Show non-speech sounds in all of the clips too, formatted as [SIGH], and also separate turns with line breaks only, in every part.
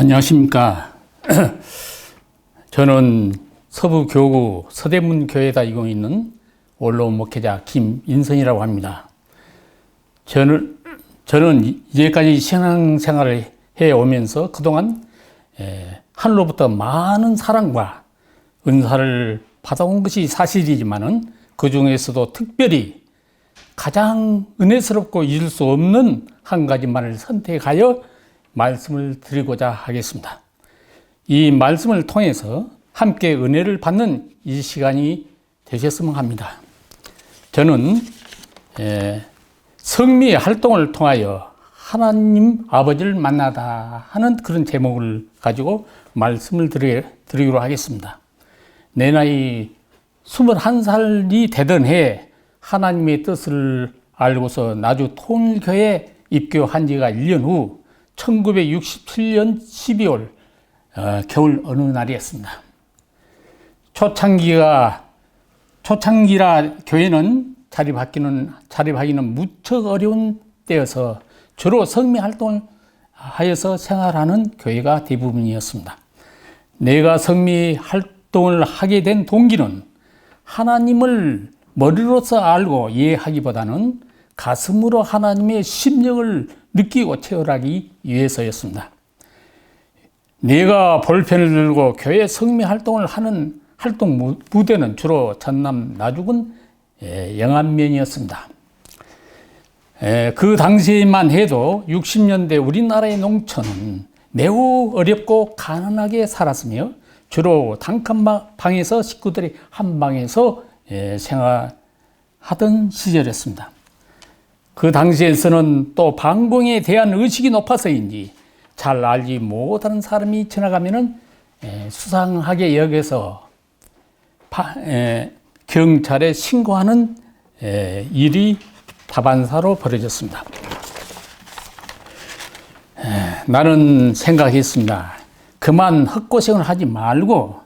안녕하십니까. [CLEARS THROAT] 저는 서부교구 서대문교회에 이고 있는 원로 목회자 김인선이라고 합니다. 저는, 저는 이제까지 신앙생활을 해오면서 그동안 에, 하늘로부터 많은 사랑과 은사를 받아온 것이 사실이지만은 그 중에서도 특별히 가장 은혜스럽고 잊을 수 없는 한 가지만을 선택하여 말씀을 드리고자 하겠습니다. 이 말씀을 통해서 함께 은혜를 받는 이 시간이 되셨으면 합니다. 저는 성미 활동을 통하여 하나님 아버지를 만나다 하는 그런 제목을 가지고 말씀을 드리 기로 하겠습니다. 내 나이 21살이 되던 해 하나님의 뜻을 알고서 나주 통일교회 입교한 지가 1년 후 1967년 12월 어, 겨울 어느 날이었습니다. 초창기가 초창기라 교회는 자립하기는 자립하기는 무척 어려운 때여서 주로 성미 활동을 하여서 생활하는 교회가 대부분이었습니다. 내가 성미 활동을 하게 된 동기는 하나님을 머리로서 알고 이해하기보다는 가슴으로 하나님의 심령을 느끼고 체험하기 위해서였습니다. 내가 볼펜을 들고 교회 성미 활동을 하는 활동 무대는 주로 전남 나주군 예, 영안면이었습니다. 예, 그 당시만 해도 60년대 우리나라의 농촌은 매우 어렵고 가난하게 살았으며 주로 단칸방에서 식구들이 한 방에서 예, 생활하던 시절이었습니다. 그 당시에서는 또 방공에 대한 의식이 높아서인지 잘 알지 못하는 사람이 지나가면은 수상하게 여겨서 경찰에 신고하는 일이 다반사로 벌어졌습니다. 나는 생각했습니다. 그만 헛고생을 하지 말고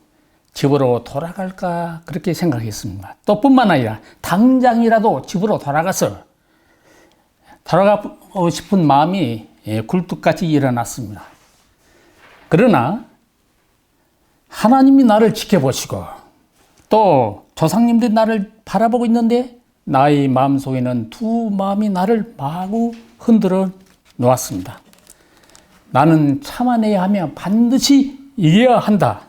집으로 돌아갈까 그렇게 생각했습니다. 또 뿐만 아니라 당장이라도 집으로 돌아가서 돌아가고 싶은 마음이 예, 굴뚝같이 일어났습니다. 그러나 하나님이 나를 지켜보시고 또 조상님들이 나를 바라보고 있는데 나의 마음속에는 두 마음이 나를 마구 흔들어 놓았습니다. 나는 참아내야 하며 반드시 이겨야 한다.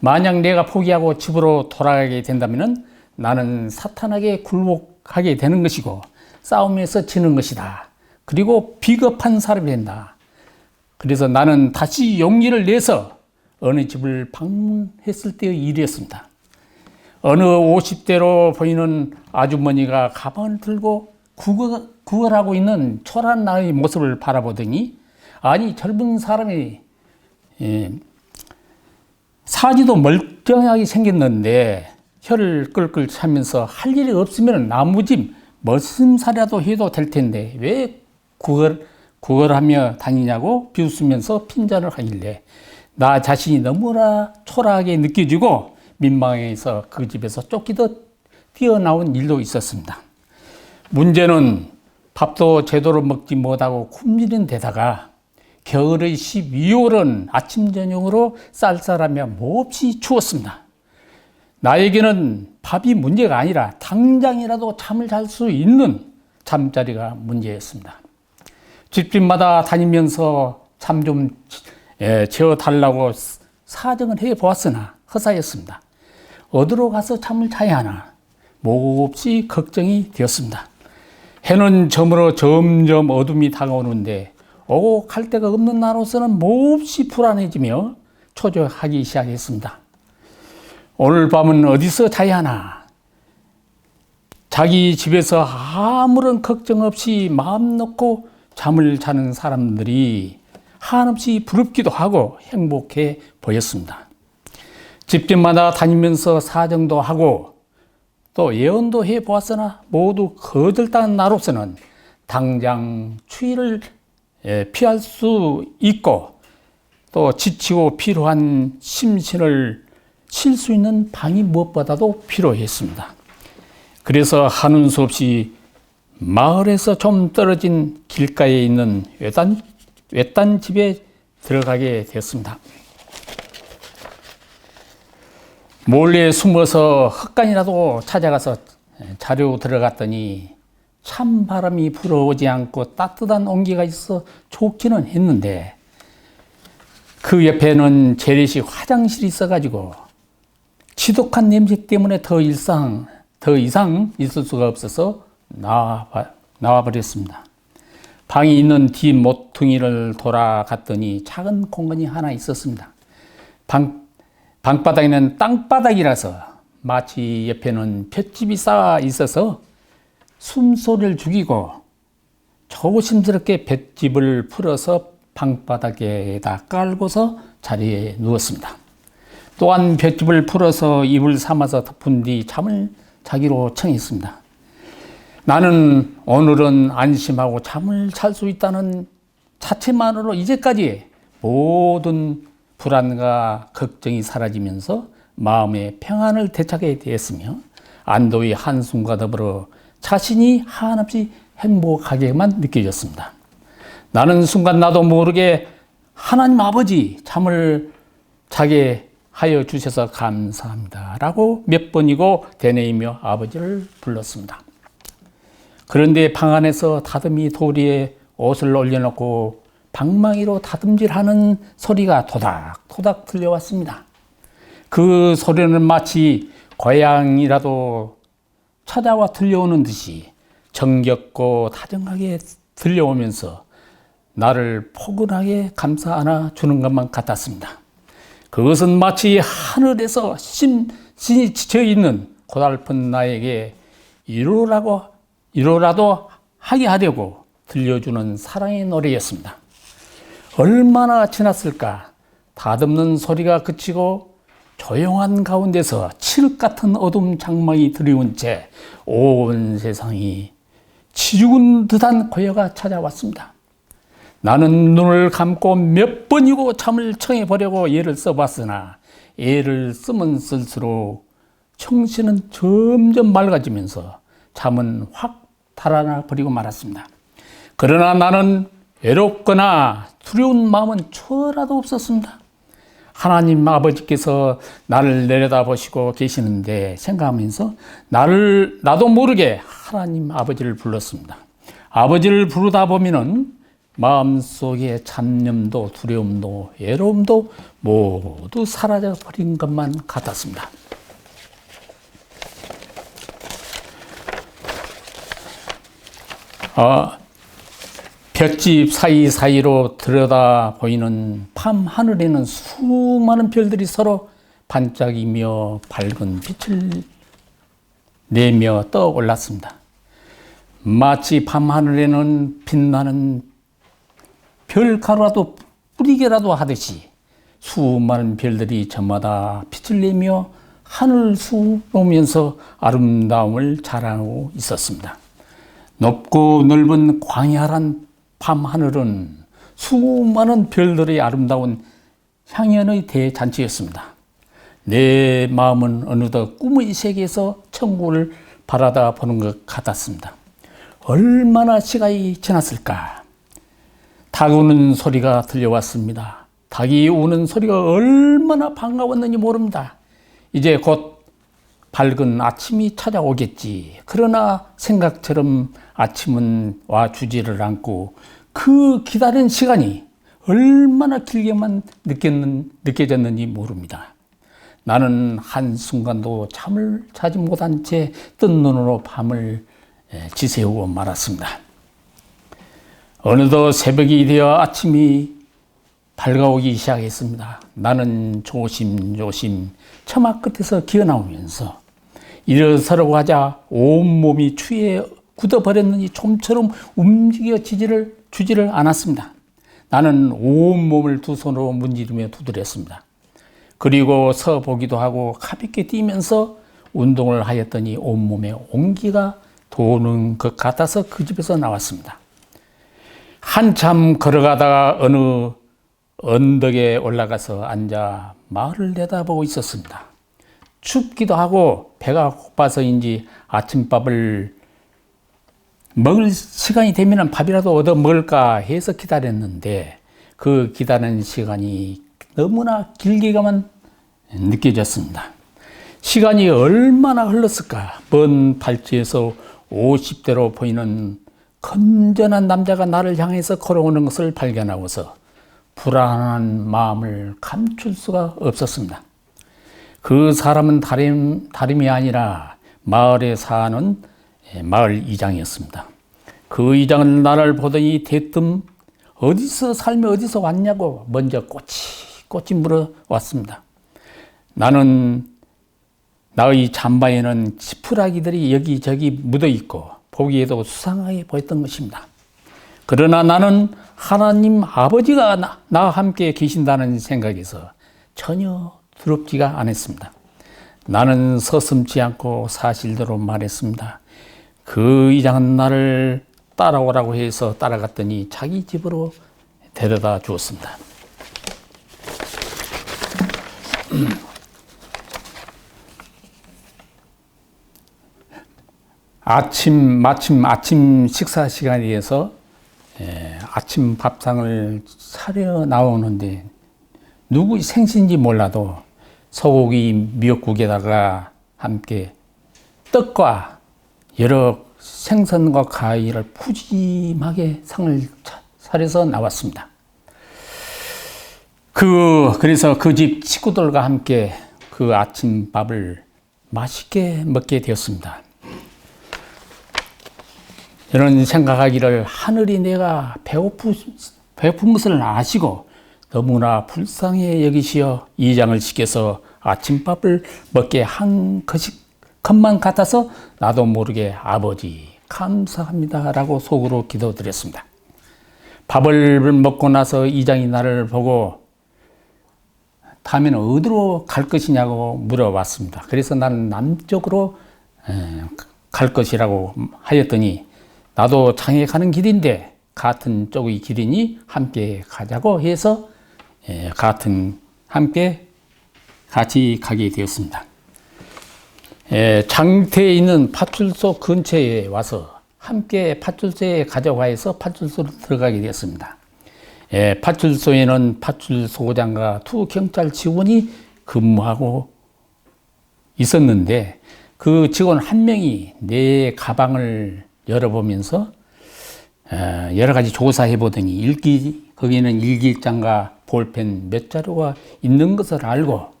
만약 내가 포기하고 집으로 돌아가게 된다면 나는 사탄에게 굴복하게 되는 것이고 싸움에서 지는 것이다. 그리고 비겁한 사람이 된다. 그래서 나는 다시 용기를 내서 어느 집을 방문했을 때의 일이었습니다. 어느 50대로 보이는 아주머니가 가방을 들고 구걸, 구걸하고 있는 초란 나의 모습을 바라보더니 아니 젊은 사람이 예, 사지도 멀쩡하게 생겼는데 혀를 끌끌 차면서 할 일이 없으면 나무집 머슴살이라도 해도 될 텐데 왜 구걸, 구걸하며 다니냐고 비웃으면서 핀잔을 하길래 나 자신이 너무나 초라하게 느껴지고 민망해서 그 집에서 쫓기듯 뛰어나온 일도 있었습니다. 문제는 밥도 제대로 먹지 못하고 굶주린 데다가 겨울의 12월은 아침 저녁으로 쌀쌀하며 몹시 추웠습니다. 나에게는 밥이 문제가 아니라 당장이라도 잠을 잘 수 있는 잠자리가 문제였습니다. 집집마다 다니면서 잠 좀 재워달라고 사정을 해 보았으나 허사였습니다. 어디로 가서 잠을 자야 하나 몹시 걱정이 되었습니다. 해는 저물어 점점 어둠이 다가오는데 오고 갈 데가 없는 나로서는 몹시 불안해지며 초조하기 시작했습니다. 오늘 밤은 어디서 자야 하나? 자기 집에서 아무런 걱정 없이 마음 놓고 잠을 자는 사람들이 한없이 부럽기도 하고 행복해 보였습니다. 집집마다 다니면서 사정도 하고 또 예언도 해 보았으나 모두 거절당한 나로서는 당장 추위를 예, 피할 수 있고 또 지치고 필요한 심신을 쉴수 있는 방이 무엇보다도 필요했습니다. 그래서 하는 수 없이 마을에서 좀 떨어진 길가에 있는 외딴, 외딴 집에 들어가게 되었습니다. 몰래 숨어서 헛간이라도 찾아가서 자료 들어갔더니 찬 바람이 불어오지 않고 따뜻한 온기가 있어 좋기는 했는데 그 옆에는 재래식 화장실이 있어가지고 지독한 냄새 때문에 더 일상 더 이상 있을 수가 없어서 나와 나와 버렸습니다. 방이 있는 뒷 모퉁이를 돌아갔더니 작은 공간이 하나 있었습니다. 방 방바닥에는 땅바닥이라서 마치 옆에는 볏집이 쌓아 있어서 숨소리를 죽이고 조심스럽게 볏집을 풀어서 방바닥에다 깔고서 자리에 누웠습니다. 또한 볏집을 풀어서 이불 삼아서 덮은 뒤 잠을 자기로 청했습니다. 나는 오늘은 안심하고 잠을 잘 수 있다는 자체만으로 이제까지 모든 불안과 걱정이 사라지면서 마음의 평안을 되찾게 되었으며 안도의 한숨과 더불어 자신이 한없이 행복하게만 느껴졌습니다. 나는 순간 나도 모르게 하나님 아버지 잠을 자게 하여 주셔서 감사합니다. 라고 몇 번이고 되뇌이며 아버지를 불렀습니다. 그런데 방 안에서 다듬이 도리에 옷을 올려놓고 방망이로 다듬질하는 소리가 토닥토닥 들려왔습니다. 그 소리는 마치 고양이라도 찾아와 들려오는 듯이 정겹고 다정하게 들려오면서 나를 포근하게 감싸 안아 주는 것만 같았습니다. 그것은 마치 하늘에서 심신이 지쳐 있는 고달픈 나에게 이루라고 이루라도 하게 하려고 들려주는 사랑의 노래였습니다. 얼마나 지났을까? 다듬는 소리가 그치고 조용한 가운데서 칠흑 같은 어둠 장막이 드리운 채 온 세상이 치죽은 듯한 고요가 찾아왔습니다. 나는 눈을 감고 몇 번이고 잠을 청해 보려고 애를 써봤으나 애를 쓰면 쓸수록 청신은 점점 맑아지면서 잠은 확 달아나 버리고 말았습니다. 그러나 나는 외롭거나 두려운 마음은 초라도 없었습니다. 하나님 아버지께서 나를 내려다보시고 계시는데 생각하면서 나를 나도 모르게 하나님 아버지를 불렀습니다. 아버지를 부르다 보면은 마음속에 잡념도 두려움도 외로움도 모두 사라져 버린 것만 같았습니다. 아, 볏집 사이사이로 들여다 보이는 밤 하늘에는 수많은 별들이 서로 반짝이며 밝은 빛을 내며 떠올랐습니다. 마치 밤 하늘에는 빛나는 별 가루라도 뿌리게라도 하듯이 수많은 별들이 저마다 빛을 내며 하늘 수놓으면서 아름다움을 자랑하고 있었습니다. 높고 넓은 광야란 밤 하늘은 수많은 별들의 아름다운 향연의 대잔치였습니다. 내 마음은 어느덧 꿈의 세계에서 천국을 바라다 보는 것 같았습니다. 얼마나 시간이 지났을까? 닭 우는 소리가 들려왔습니다. 닭이 우는 소리가 얼마나 반가웠는지 모릅니다. 이제 곧 밝은 아침이 찾아오겠지. 그러나 생각처럼 아침은 와 주지를 않고 그 기다린 시간이 얼마나 길게만 느꼈는, 느껴졌는지 모릅니다. 나는 한순간도 잠을 자지 못한 채 뜬 눈으로 밤을 지새우고 말았습니다. 어느덧 새벽이 되어 아침이 밝아오기 시작했습니다. 나는 조심조심 처마 끝에서 기어나오면서 일어서려고 하자 온몸이 추위에 굳어버렸느니 좀처럼 움직여지지를 주지를 않았습니다. 나는 온몸을 두 손으로 문지르며 두드렸습니다. 그리고 서 보기도 하고 가볍게 뛰면서 운동을 하였더니 온몸에 온기가 도는 것 같아서 그 집에서 나왔습니다. 한참 걸어가다가 어느 언덕에 올라가서 앉아 마을을 내다보고 있었습니다. 춥기도 하고 배가 고파서인지 아침밥을 먹을 시간이 되면 밥이라도 얻어 먹을까 해서 기다렸는데 그 기다리는 시간이 너무나 길게가만 느껴졌습니다. 시간이 얼마나 흘렀을까? 먼 발치에서 50대로 보이는 건전한 남자가 나를 향해서 걸어오는 것을 발견하고서 불안한 마음을 감출 수가 없었습니다. 그 사람은 다름, 다름이 아니라 마을에 사는 예, 마을 이장이었습니다. 그 이장은 나를 보더니 대뜸 어디서 살며 어디서 왔냐고 먼저 꼬치 꼬치 물어왔습니다. 나는 나의 잠바에는 지푸라기들이 여기저기 묻어 있고 보기에도 수상하게 보였던 것입니다. 그러나 나는 하나님 아버지가 나, 나와 함께 계신다는 생각에서 전혀 두렵지가 않았습니다. 나는 서슴지 않고 사실대로 말했습니다. 그 이장은 나를 따라오라고 해서 따라갔더니 자기 집으로 데려다 주었습니다. 아침 마침 아침 식사 시간이어서 예, 아침 밥상을 차려 나오는데 누구 생신지 몰라도 소고기 미역국에다가 함께 떡과 여러 생선과 과일을 푸짐하게 상을 차려서 나왔습니다. 그 그래서 그 집 식구들과 함께 그 아침 밥을 맛있게 먹게 되었습니다. 저는 생각하기를 하늘이 내가 배고프, 배고픈 것을 아시고 너무나 불쌍히 여기시어 이 장을 시켜서 아침밥을 먹게 한 것만 같아서 나도 모르게 아버지 감사합니다 라고 속으로 기도드렸습니다. 밥을 먹고 나서 이장이 나를 보고 다음에는 어디로 갈 것이냐고 물어봤습니다. 그래서 나는 남쪽으로 갈 것이라고 하였더니 나도 장에 가는 길인데 같은 쪽의 길이니 함께 가자고 해서 예, 같은 함께 같이 가게 되었습니다. 예, 장태에 있는 파출소 근처에 와서 함께 파출소에 가져가서 파출소로 들어가게 되었습니다. 예, 파출소에는 파출소장과 투 경찰 직원이 근무하고 있었는데 그 직원 한 명이 내 가방을 열어보면서 어, 여러 가지 조사해 보더니 일기 거기는 일기장과 볼펜 몇 자료가 있는 것을 알고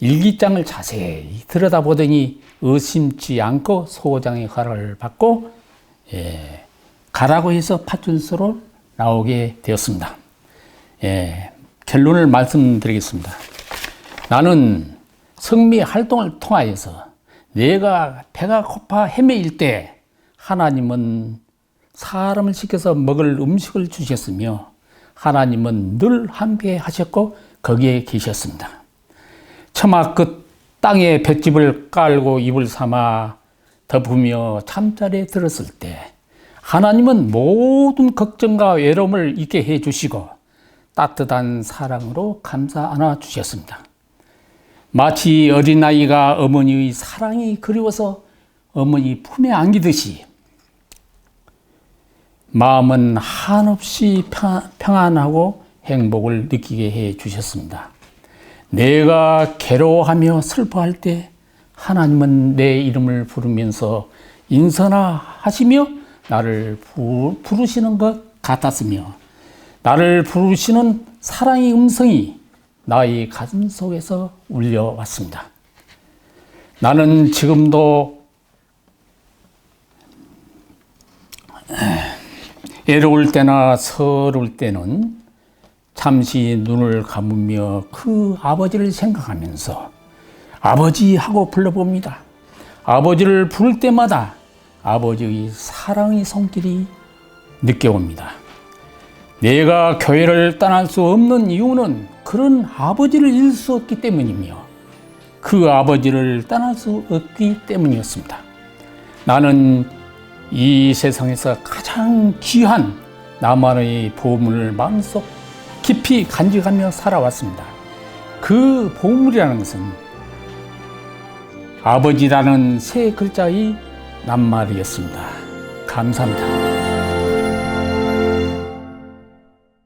일기장을 자세히 들여다보더니 의심치 않고 소장의 허락을 받고 예, 가라고 해서 파출소로 나오게 되었습니다. 예, 결론을 말씀드리겠습니다. 나는 성미 활동을 통하여서 내가 배가 고파 헤매일 때 하나님은 사람을 시켜서 먹을 음식을 주셨으며 하나님은 늘 함께 하셨고 거기에 계셨습니다. 처마 끝 땅에 볏집을 깔고 입을 삼아 덮으며 잠자리에 들었을 때 하나님은 모든 걱정과 외로움을 잊게 해 주시고 따뜻한 사랑으로 감사 안아 주셨습니다. 마치 어린아이가 어머니의 사랑이 그리워서 어머니 품에 안기듯이 마음은 한없이 평안하고 행복을 느끼게 해 주셨습니다. 내가 괴로워하며 슬퍼할 때 하나님은 내 이름을 부르면서 인선하 하시며 나를 부르시는 것 같았으며 나를 부르시는 사랑의 음성이 나의 가슴 속에서 울려왔습니다. 나는 지금도 외로울 때나 서러울 때는 잠시 눈을 감으며 그 아버지를 생각하면서 아버지 하고 불러봅니다. 아버지를 부를 때마다 아버지의 사랑의 손길이 느껴옵니다. 내가 교회를 떠날 수 없는 이유는 그런 아버지를 잃을 수 없기 때문이며 그 아버지를 떠날 수 없기 때문이었습니다. 나는 이 세상에서 가장 귀한 나만의 보물을 마음속 깊이 간직하며 살아왔습니다. 그 보물이라는 것은 아버지라는 세 글자의 낱말이었습니다. 감사합니다.